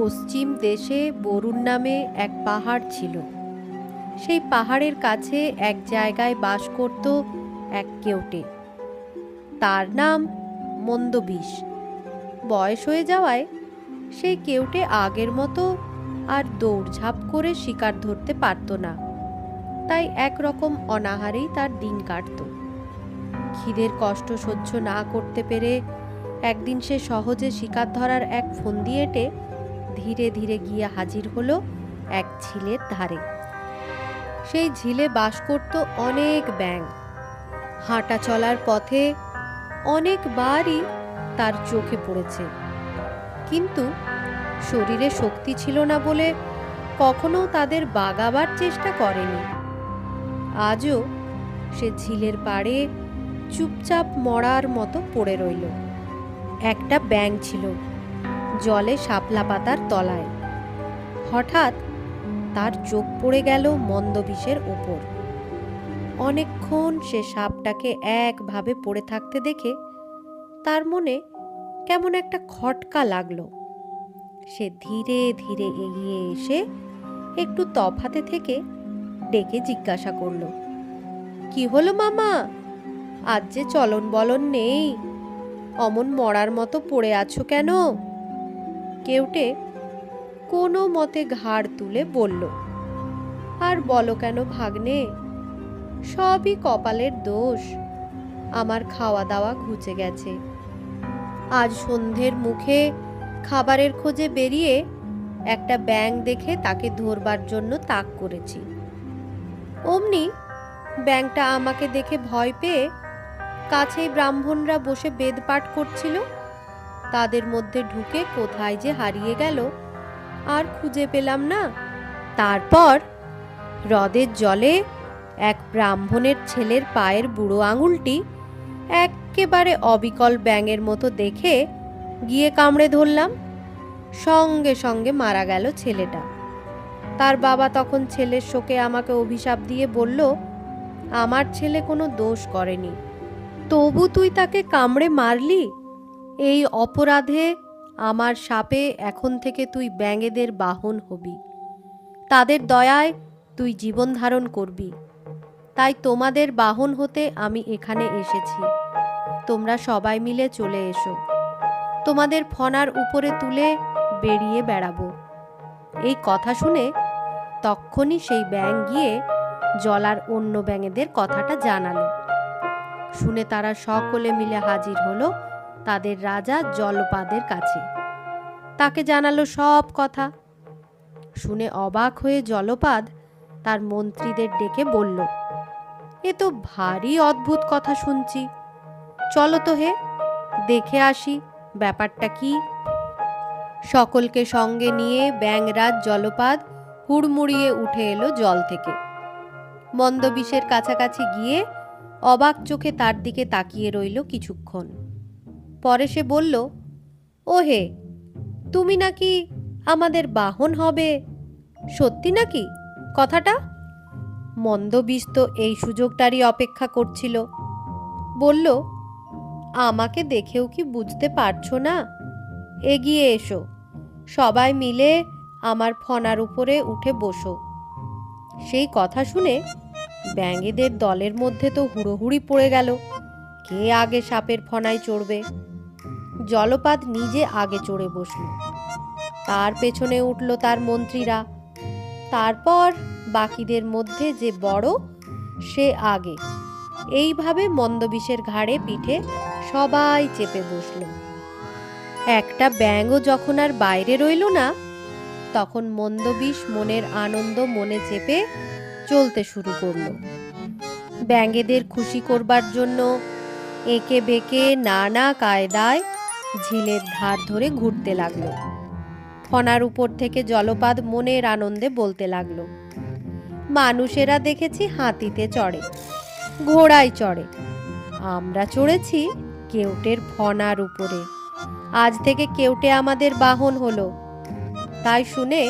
পশ্চিম দেশে বরুণ নামে এক পাহাড় ছিল। সেই পাহাড়ের কাছে এক জায়গায় বাস করত এক কেউটে। তার নাম মন্দবিষ। বয়স হয়ে যাওয়ায় সেই কেউটে আগের মতো আর দৌড়ঝাঁপ করে শিকার ধরতে পারত না। তাই একরকম অনাহারেই তার দিন কাটত। খিদের কষ্ট সহ্য না করতে পেরে একদিন সে সহজে শিকার ধরার এক ফন্দি এঁটে ধীরে ধীরে গিয়ে হাজির হলো এক ঝিলের ধারে। সেই ঝিলে বাস করত অনেক ব্যাঙ। হাঁটা চলার পথে অনেকবারই তার চোখে পড়েছে। কিন্তু শরীরে শক্তি ছিল না বলে কখনো তাদের বাগাবার চেষ্টা করেনি। আজও সে ঝিলের পাড়ে চুপচাপ মরার মতো পড়ে রইল। একটা ব্যাঙ ছিল। জলে শাপলা পাতার তলায়। হঠাৎ তার চোখ পড়ে গেল মন্দবিষের ওপর। অনেকক্ষণ সে সাপটাকে একভাবে পড়ে থাকতে দেখে তার মনে কেমন একটা খটকা লাগল। সে ধীরে ধীরে এগিয়ে এসে একটু তফাতে থেকে ডেকে জিজ্ঞাসা করল, কি হলো মামা? আজ যে চলন বলন নেই। অমন মরার মতো পড়ে আছো কেন? কেউটে কোনো মতে ঘাড় তুলে বলল, আর বলো কেন ভাগ্নে? সবই কপালের দোষ। আমার খাওয়া দাওয়া ঘুচে গেছে। আজ সন্ধ্যের মুখে খাবারের খোঁজে বেরিয়ে একটা ব্যাং দেখে তাকে ধরবার জন্য তাক করেছি। অমনি ব্যাংটা আমাকে দেখে ভয় পেয়ে কাছেই ব্রাহ্মণরা বসে বেদ পাঠ করছিল। তাদের মধ্যে ঢুকে কোথায় যে হারিয়ে গেল আর খুঁজে পেলাম না। তারপর হ্রদের জলে এক ব্রাহ্মণের ছেলের পায়ের বুড়ো আঙুলটি এক্কেবারে অবিকল ব্যাঙের মতো দেখে গিয়ে কামড়ে ধরলাম। সঙ্গে সঙ্গে মারা গেল ছেলেটা। তার বাবা তখন ছেলের শোকে আমাকে অভিশাপ দিয়ে বলল, আমার ছেলে কোনো দোষ করেনি। তবু তুই তাকে কামড়ে মারলি? এই অপরাধে আমার সাপে এখন থেকে তুই ব্যাঙেদের বাহন হবি। তাদের দয়ায় তুই জীবন ধারণ করবি। তাই তোমাদের বাহন হতে আমি এখানে এসেছি। তোমরা সবাই মিলে চলে এসো। তোমাদের ফনার উপরে তুলে বেরিয়ে বেড়াবো। এই কথা শুনে তক্ষণই সেই ব্যাং গিয়ে জলার অন্য ব্যাঙেদের কথাটা জানালো। শুনে তারা সকলে মিলে হাজির হলো তাদের রাজা জলপাদের কাছে। তাকে জানালো সব কথা। শুনে অবাক হয়ে জলপাদ তার মন্ত্রীদের ডেকে বলল, এ তো ভারী অদ্ভুত কথা শুনছি। চলো তো হে, দেখে আসি ব্যাপারটা কি? সকলকে সঙ্গে নিয়ে ব্যাংরাজ জলপাদ হুড়মুড়িয়ে উঠে এলো জল থেকে। মন্দবিষের কাছাকাছি গিয়ে অবাক চোখে তার দিকে তাকিয়ে রইল কিছুক্ষণ। পরে সে বলল ও হে তুমি নাকি আমাদের বাহন হবে? সত্যি নাকি? কথাটা? মন্দবিষ তো এই সুযোগটারই অপেক্ষা করছিল। বলল, আমাকে দেখেও কি বুঝতে পারছ না? এগিয়ে এসো। সবাই মিলে আমার ফনার উপরে উঠে বসো। সেই কথা শুনে ব্যাঙেদের দলের মধ্যে তো হুড়োহুড়ি পড়ে গেল। কে আগে সাপের ফনায় চড়বে? জলপাত নিজে আগে চড়ে বসল। তার পেছনে উঠল তার মন্ত্রীরা। তারপর বাকিদের মধ্যে যে বড়, সে আগে। এইভাবে মন্দবিষের ঘাড়ে পিঠে সবাই চেপে বসল। একটা ব্যাঙও যখন আর বাইরে রইল না, তখন মন্দবিষ মনের আনন্দ মনে চেপে চলতে শুরু করল। ব্যাঙেদের খুশি করবার জন্য একে বেঁকে নানা কায়দায় ঝিলের ধার ধরে ঘুরতে লাগল। ফনার উপর থেকে জলপাদ মনের আনন্দে বলতে লাগল, মানুষেরা দেখেছি হাতিতে চড়ে, ঘোড়ায় চড়ে। আমরা চড়েছি কেউটের ফনার উপরে। আজ থেকে কেউটে আমাদের বাহন হলো। তাই শুনে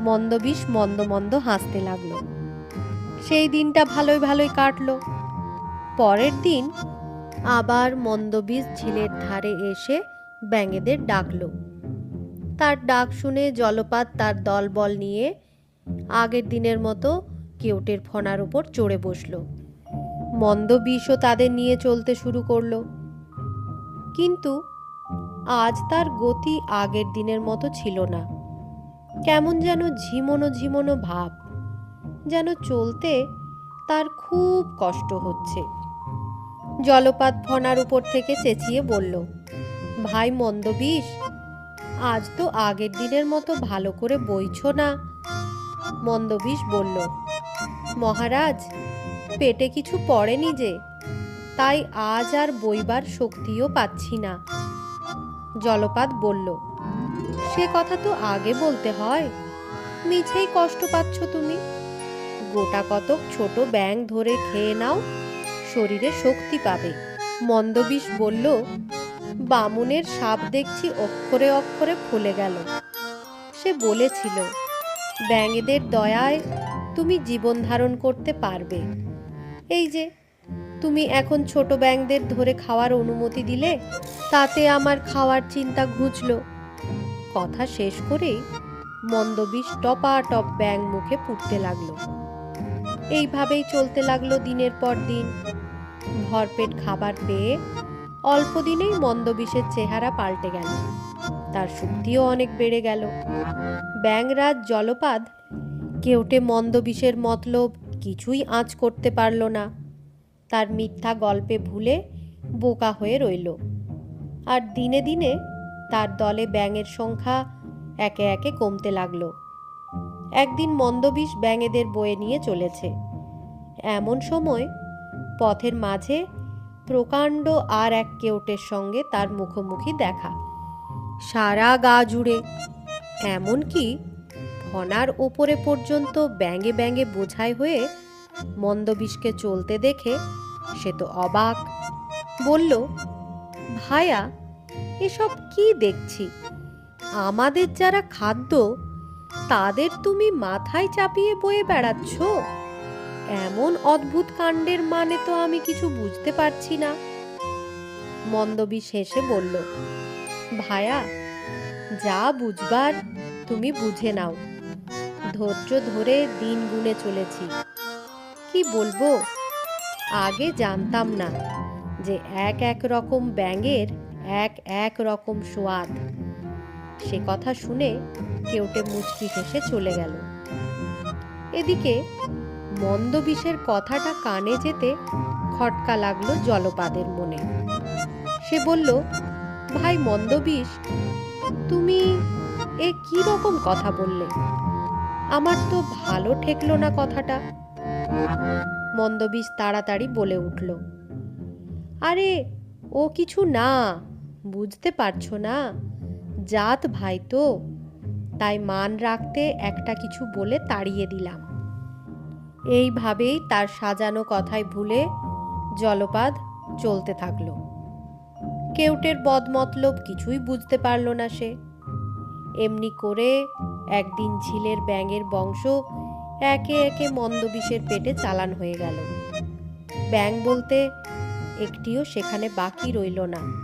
মন্দবিষ মন্দ মন্দ হাসতে লাগল। সেই দিনটা ভালোই ভালোই কাটলো। পরের দিন আবার মন্দবিষ ঝিলের ধারে এসে ব্যাঙেদের ডাকলো। তার ডাক শুনে জলপাত তার দলবল নিয়ে আগের দিনের মতো কেউটের ফনার উপর চড়ে বসল। মন্দ বিষও তাদের নিয়ে চলতে শুরু করল। কিন্তু আজ তার গতি আগের দিনের মতো ছিল না। কেমন যেন ঝিমনো ঝিমনো ভাব, যেন চলতে তার খুব কষ্ট হচ্ছে। জলপাত ফনার উপর থেকে চেঁচিয়ে বলল, ভাই মন্দবিষ আজ তো আগের দিনের মতো ভালো করে বইছো না? মন্দবিষ বলল, মহারাজ, পেটে কিছু পড়েনি যে, তাই আজ আর বইবার শক্তিও পাচ্ছি না। জলপাত বলল, সে কথা তো আগে বলতে হয়, মিছেই কষ্ট পাচ্ছ তুমি। গোটা কতক ছোট ব্যাং ধরে খেয়ে নাও শরীরে শক্তি পাবে। মন্দবিষ বলল, বামুনের সাপ দেখছি অক্ষরে অক্ষরে ফুলে গেল। সে বলেছিল, ব্যাঙেদের দয়ায় তুমি জীবন ধারণ করতে পারবে। এই যে, তুমি এখন ছোট ব্যাঙদের ধরে খাওয়ার অনুমতি দিলে, তাতে আমার খাওয়ার চিন্তা ঘুচলো। কথা শেষ করেই মন্দবিষ টপা টপ ব্যাং মুখে পুড়তে লাগল। এইভাবেই চলতে লাগল দিনের পর দিন। ভরপেট খাবার পেয়ে অল্প দিনেই মন্দবিষের চেহারা পাল্টে গেল। তার শক্তিও অনেক বেড়ে গেল। ব্যাংরাজ জলপাদ কেউটে মন্দবিষের মতলব কিছুই আঁচ করতে পারল না। তার মিথ্যা গল্পে ভুলে বোকা হয়ে রইল। আর দিনে দিনে তার দলে ব্যাঙের সংখ্যা একে একে কমতে লাগল। একদিন মন্দবিষ ব্যাঙেদের বয়ে নিয়ে চলেছে। এমন সময় পথের মাঝে প্রকাণ্ড আর এক কেউটের সঙ্গে তার মুখোমুখি দেখা। সারা গা জুড়ে। এমনকি ফনার ওপরে পর্যন্ত ব্যাঙে ব্যাঙে বোঝাই হয়ে মন্দবিষকে চলতে দেখে সে তো অবাক। বলল, ভায়া, এসব কি দেখছি? আমাদের যারা খাদ্য, তাদের তুমি মাথায় চাপিয়ে বয়ে বেড়াচ্ছ? এমন অদ্ভুত কাণ্ডের মানে তো আমি কিছু বুঝতে পারছি না। মন্দবিষ শেষে বলল, ভায়া, যা বুঝবার তুমি বুঝে নাও। ধৈর্য ধরে দিন গুনে চলেছি। কি বলব? আগে জানতাম না যে এক এক রকম ব্যাঙের এক এক রকম সোয়াদ। সে কথা শুনে কেউটে মুচকি হেসে চলে গেল। এদিকে মন্দবিষের কথাটা কানে যেতে খটকা লাগল জলপাদের মনে। সে বলল, ভাই মন্দবিষ, তুমি এ কি রকম কথা বললে? আমার তো ভালো ঠেকলো না কথাটা। মন্দবিষ তাড়াতাড়ি বলে উঠল, আরে, ও কিছু না, বুঝতে পারছ না? জাত ভাই তো। তাই মান রাখতে একটা কিছু বলে তাড়িয়ে দিলাম। এইভাবেই তার সাজানো কথায় ভুলে জলপাদ চলতে থাকল। কেউটের বদমতলব কিছুই বুঝতে পারল না সে। এমনি করে একদিন ঝিলের ব্যাঙের বংশ একে একে মন্দবিষের পেটে চালান হয়ে গেল। ব্যাং বলতে একটিও সেখানে বাকি রইল না।